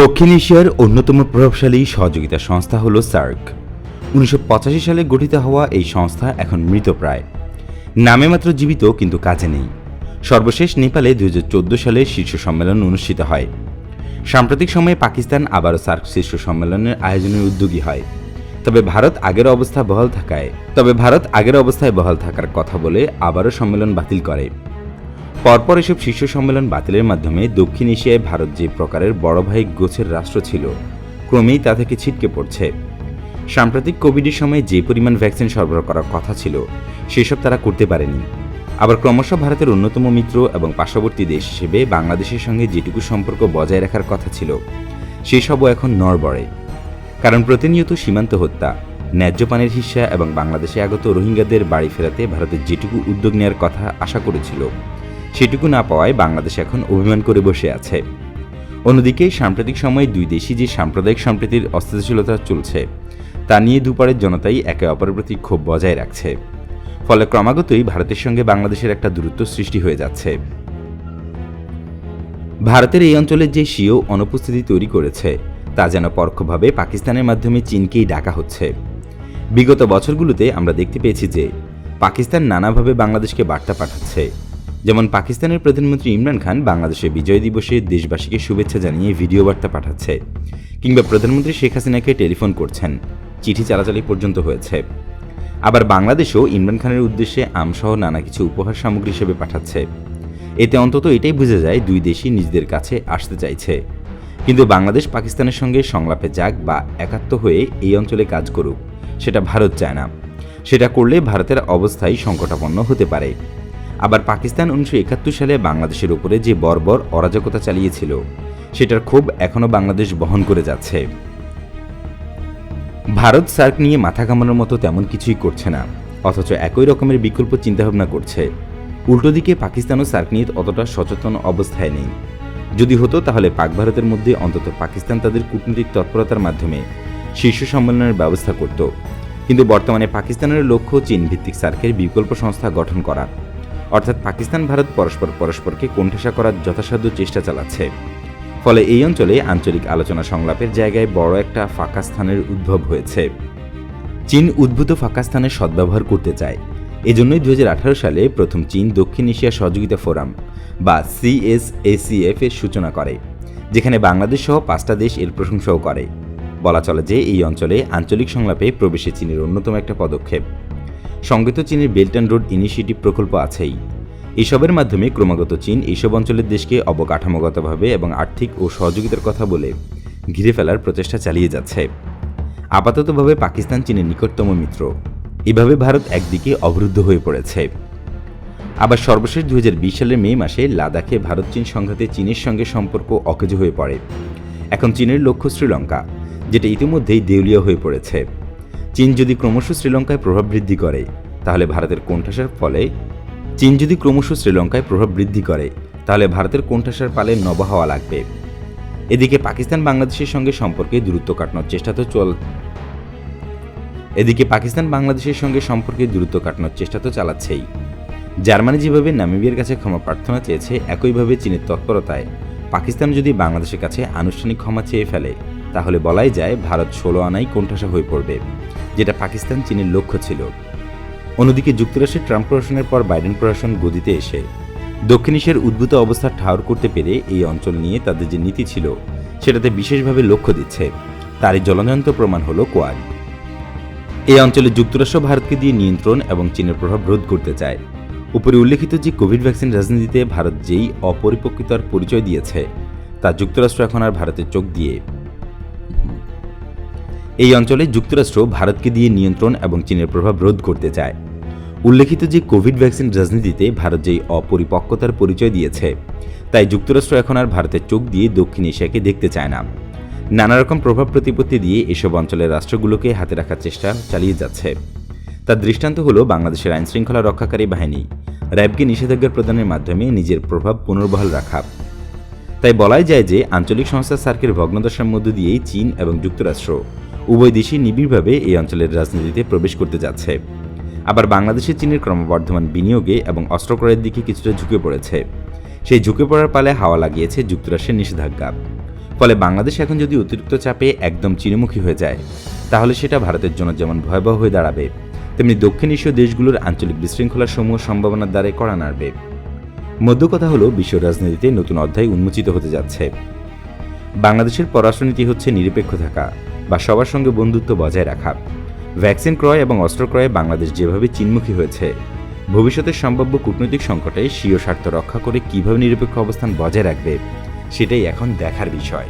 দক্ষিণ এশিয়ার অন্যতম প্রভাবশালী সহযোগিতা সংস্থা হল সার্ক। উনিশশো পঁচাশি সালে গঠিত হওয়া এই সংস্থা এখন মৃতপ্রায় নামে মাত্র জীবিত, কিন্তু কাজে নেই। সর্বশেষ নেপালে দুই হাজার চোদ্দ সালে শীর্ষ সম্মেলন অনুষ্ঠিত হয়। সাম্প্রতিক সময়ে পাকিস্তান আবারও সার্ক শীর্ষ সম্মেলনের আয়োজনের উদ্যোগী হয়। তবে ভারত আগের অবস্থা বহাল থাকায় তবে ভারত আগের অবস্থায় বহাল থাকার কথা বলে আবারও সম্মেলন বাতিল করে। পরপর এসব শীর্ষ সম্মেলন বাতিলের মাধ্যমে দক্ষিণ এশিয়ায় ভারত যে প্রকারের বড় ভাই গোছের রাষ্ট্র ছিল, ক্রমেই তা থেকে ছিটকে পড়ছে। সাম্প্রতিক কোভিডের সময় যে পরিমাণ ভ্যাকসিন সরবরাহ করার কথা ছিল, সেসব তারা করতে পারেনি। আবার ক্রমশ ভারতের অন্যতম মিত্র এবং পার্শ্ববর্তী দেশ হিসেবে বাংলাদেশের সঙ্গে যেটুকু সম্পর্ক বজায় রাখার কথা ছিল, সেসবও এখন নড়বড়ে। কারণ প্রতিনিয়ত সীমান্ত হত্যা, ন্যায্য পানির হিস্সা এবং বাংলাদেশে আগত রোহিঙ্গাদের বাড়ি ফেরাতে ভারতের যেটুকু উদ্যোগ নেওয়ার কথা আশা করেছিল সেটুকু না পাওয়ায় বাংলাদেশ এখন অভিমান করে বসে আছে। অন্যদিকে, সাম্প্রতিক সময়ে দুই দেশই যে সাম্প্রদায়িক সম্প্রীতির অস্থিতিশীলতা চলছে, তা নিয়ে দুপারের জনতাই একে অপরের প্রতি ক্ষোভ বজায় রাখছে। ফলে ক্রমাগতই ভারতের সঙ্গে বাংলাদেশের একটা দূরত্ব সৃষ্টি হয়ে যাচ্ছে। ভারতের এই অঞ্চলের যে স্বীয় অনুপস্থিতি তৈরি করেছে, তা যেন পরোক্ষভাবে পাকিস্তানের মাধ্যমে চীনকেই ডাকা হচ্ছে। বিগত বছরগুলোতে আমরা দেখতে পেয়েছি যে, পাকিস্তান নানাভাবে বাংলাদেশকে বার্তা পাঠাচ্ছে। যেমন পাকিস্তানের প্রধানমন্ত্রী ইমরান খান বাংলাদেশের বিজয় দিবসে দেশবাসীকে শুভেচ্ছা জানিয়ে ভিডিও বার্তা পাঠাচ্ছে, কিংবা প্রধানমন্ত্রী শেখ হাসিনাকে টেলিফোন করছেন। চিঠি চালাচালি পর্যন্ত হয়েছে। আবার বাংলাদেশও ইমরান খানের উদ্দেশ্যে আমসহ নানা কিছু উপহার সামগ্রী হিসেবে পাঠাচ্ছে। এতে অন্তত এটাই বোঝা যায় দুই দেশই নিজেদের কাছে আসতে চাইছে। কিন্তু বাংলাদেশ পাকিস্তানের সঙ্গে সংলাপে যাক বা একাত্ম হয়ে এই অঞ্চলে কাজ করুক, সেটা ভারত চায় না। সেটা করলে ভারতের অবস্থাই সংকটাপন্ন হতে পারে। আবার পাকিস্তান উনিশশো একাত্তর সালে বাংলাদেশের উপরে যে বর্বর অরাজকতা চালিয়েছিল, সেটার ক্ষোভ এখনও বাংলাদেশ বহন করে যাচ্ছে। ভারত সার্ক নিয়ে মাথা কামানোর মতো তেমন কিছুই করছে না, অথচ একই রকমের বিকল্প চিন্তাভাবনা করছে। উল্টো দিকে পাকিস্তানও সার্ক নিয়ে অতটা সচেতন অবস্থায় নেই। যদি হতো, তাহলে পাক ভারতের মধ্যে অন্তত পাকিস্তান তাদের কূটনৈতিক তৎপরতার মাধ্যমে শীর্ষ সম্মেলনের ব্যবস্থা করত। কিন্তু বর্তমানে পাকিস্তানের লক্ষ্য চীন ভিত্তিক সার্কের বিকল্প সংস্থা গঠন করা। অর্থাৎ পাকিস্তান, ভারত পরস্পর পরস্পরকে কোণঠাসা করার যথাসাধ্য চেষ্টা চালাচ্ছে। ফলে এই অঞ্চলে আঞ্চলিক আলোচনা সংলাপের জায়গায় বড় একটা ফাঁকা স্থানের উদ্ভব হয়েছে। চীন উদ্ভূত ফাঁকা স্থানের সদ্ব্যবহার করতে চায়। এজন্যই দু হাজার আঠারো সালে প্রথম চীন দক্ষিণ এশিয়া সহযোগিতা ফোরাম বা সিএসএসিএফ এর সূচনা করে, যেখানে বাংলাদেশ সহ পাঁচটা দেশ এর প্রশংসাও করে। বলা চলে যে এই অঞ্চলে আঞ্চলিক সংলাপে প্রবেশে চীনের অন্যতম একটা পদক্ষেপ। সঙ্গত চীনের বেল্ট অ্যান্ড রোড ইনিশিয়েটিভ প্রকল্প আছেই। এসবের মাধ্যমে ক্রমাগত চীন এইসব অঞ্চলের দেশকে অবকাঠামোগতভাবে এবং আর্থিক ও সহযোগিতার কথা বলে ঘিরে ফেলার প্রচেষ্টা চালিয়ে যাচ্ছে। আপাততভাবে পাকিস্তান চীনের নিকটতম মিত্র। এভাবে ভারত একদিকে অবরুদ্ধ হয়ে পড়েছে। আবার সর্বশেষ দু হাজার বিশ সালের মে মাসে লাদাখে ভারত চীন সংঘাতে চীনের সঙ্গে সম্পর্ক অকেজ হয়ে পড়ে। এখন চীনের লক্ষ্য শ্রীলঙ্কা, যেটা ইতিমধ্যেই দেউলিয়া হয়ে পড়েছে। চীন যদি ক্রমশ শ্রীলঙ্কায় প্রভাব বৃদ্ধি করে, তাহলে ভারতের কোণঠাসার ফলে চীন যদি ক্রমশ শ্রীলঙ্কায় প্রভাব বৃদ্ধি করে, তাহলে ভারতের কোণঠাসার পালে নব হওয়া লাগবে। এদিকে পাকিস্তান বাংলাদেশের সঙ্গে সম্পর্কে দূরত্ব কাটানোর চেষ্টা তো চল এদিকে পাকিস্তান বাংলাদেশের সঙ্গে সম্পর্কে দূরত্ব কাটানোর চেষ্টা তো চালাচ্ছেই। জার্মানি যেভাবে নামিবিয়ার কাছে ক্ষমা প্রার্থনা চেয়েছে, একইভাবে চীনের তৎপরতায় পাকিস্তান যদি বাংলাদেশের কাছে আনুষ্ঠানিক ক্ষমা চেয়ে ফেলে তাহলে বলাই যায় ভারত ষোলো আনাই কোণঠাসা হয়ে পড়বে, যেটা পাকিস্তান চীনের লক্ষ্য ছিল। অন্যদিকে যুক্তরাষ্ট্রের ট্রাম্প প্রশাসনের পর বাইডেন প্রশাসন গদিতে এসে দক্ষিণ এশিয়ার উদ্ভূত অবস্থা ঠাউর করতে পেরে এই অঞ্চল নিয়ে তাদের যে নীতি ছিল, সেটাতে বিশেষভাবে লক্ষ্য দিচ্ছে। তারই জলযন্ত্র প্রমাণ হলো কোয়াড। এই অঞ্চলে যুক্তরাষ্ট্র ভারতকে দিয়ে নিয়ন্ত্রণ এবং চীনের প্রভাব রোধ করতে চায়। উপরে উল্লেখিত যে কোভিড ভ্যাকসিন রাজনীতিতে ভারত যেই অপরিপক্কতার পরিচয় দিয়েছে, তা যুক্তরাষ্ট্র এখন আর ভারতের চোখ দিয়ে এই অঞ্চলে যুক্তরাষ্ট্র ভারতকে দিয়ে নিয়ন্ত্রণ এবং চীনের প্রভাব রোধ করতে চায়। উল্লেখিত যে কোভিড ভ্যাকসিন রাজনীতিতে ভারত যেই অপরিপক্কতার পরিচয় দিয়েছে, তাই যুক্তরাষ্ট্র এখন আর ভারতের চোখ দিয়ে দক্ষিণ এশিয়াকে দেখতে চায় না। নানা রকম প্রভাব প্রতিপত্তি দিয়ে এসব অঞ্চলের রাষ্ট্রগুলোকে হাতে রাখার চেষ্টা চালিয়ে যাচ্ছে। তার দৃষ্টান্ত হলো বাংলাদেশের আইনশৃঙ্খলা রক্ষাকারী বাহিনী, র্যাবকে নিষেধাজ্ঞা প্রদানের মাধ্যমে নিজের প্রভাব পুনর্বহাল রাখা। তাই বলাই যায় যে আঞ্চলিক সংস্থা সার্কের ভগ্নদশার মধ্য দিয়েই চীন এবং যুক্তরাষ্ট্র উভয় দেশই নিবিড়ভাবে এই অঞ্চলের রাজনীতিতে প্রবেশ করতে যাচ্ছে। আবার বাংলাদেশে চীনের ক্রমবর্ধমান বিনিয়োগে এবং অস্ত্র ক্রয়ের দিকে কিছুটা ঝুঁকে পড়েছে। সেই ঝুঁকে পড়ার পালে হাওয়া লাগিয়েছে যুক্তরাষ্ট্রের নিষেধাজ্ঞা। ফলে বাংলাদেশ এখন যদি অতিরিক্ত চাপে একদম চিরমুখী হয়ে যায়, তাহলে সেটা ভারতের জন্য যেমন ভয়াবহ হয়ে দাঁড়াবে, তেমনি দক্ষিণ এশীয় দেশগুলোর আঞ্চলিক বিশৃঙ্খলার সমূহ সম্ভাবনার দ্বারাই করা নাড়বে। মধ্য কথা হলো, বিশ্ব রাজনীতিতে নতুন অধ্যায় উন্মোচিত হতে যাচ্ছে। বাংলাদেশের পররাষ্ট্রনীতি হচ্ছে নিরপেক্ষ থাকা। বা সবার সঙ্গে বন্ধুত্ব বজায় রাখা। ভ্যাকসিন ক্রয় এবং অস্ত্র ক্রয়ে বাংলাদেশ যেভাবে চিনমুখী হয়েছে ভবিষ্যতের সম্ভাব্য কূটনৈতিক সংকটে স্বীয় স্বার্থ রক্ষা করে কীভাবে নিরপেক্ষ অবস্থান বজায় রাখবে, সেটাই এখন দেখার বিষয়।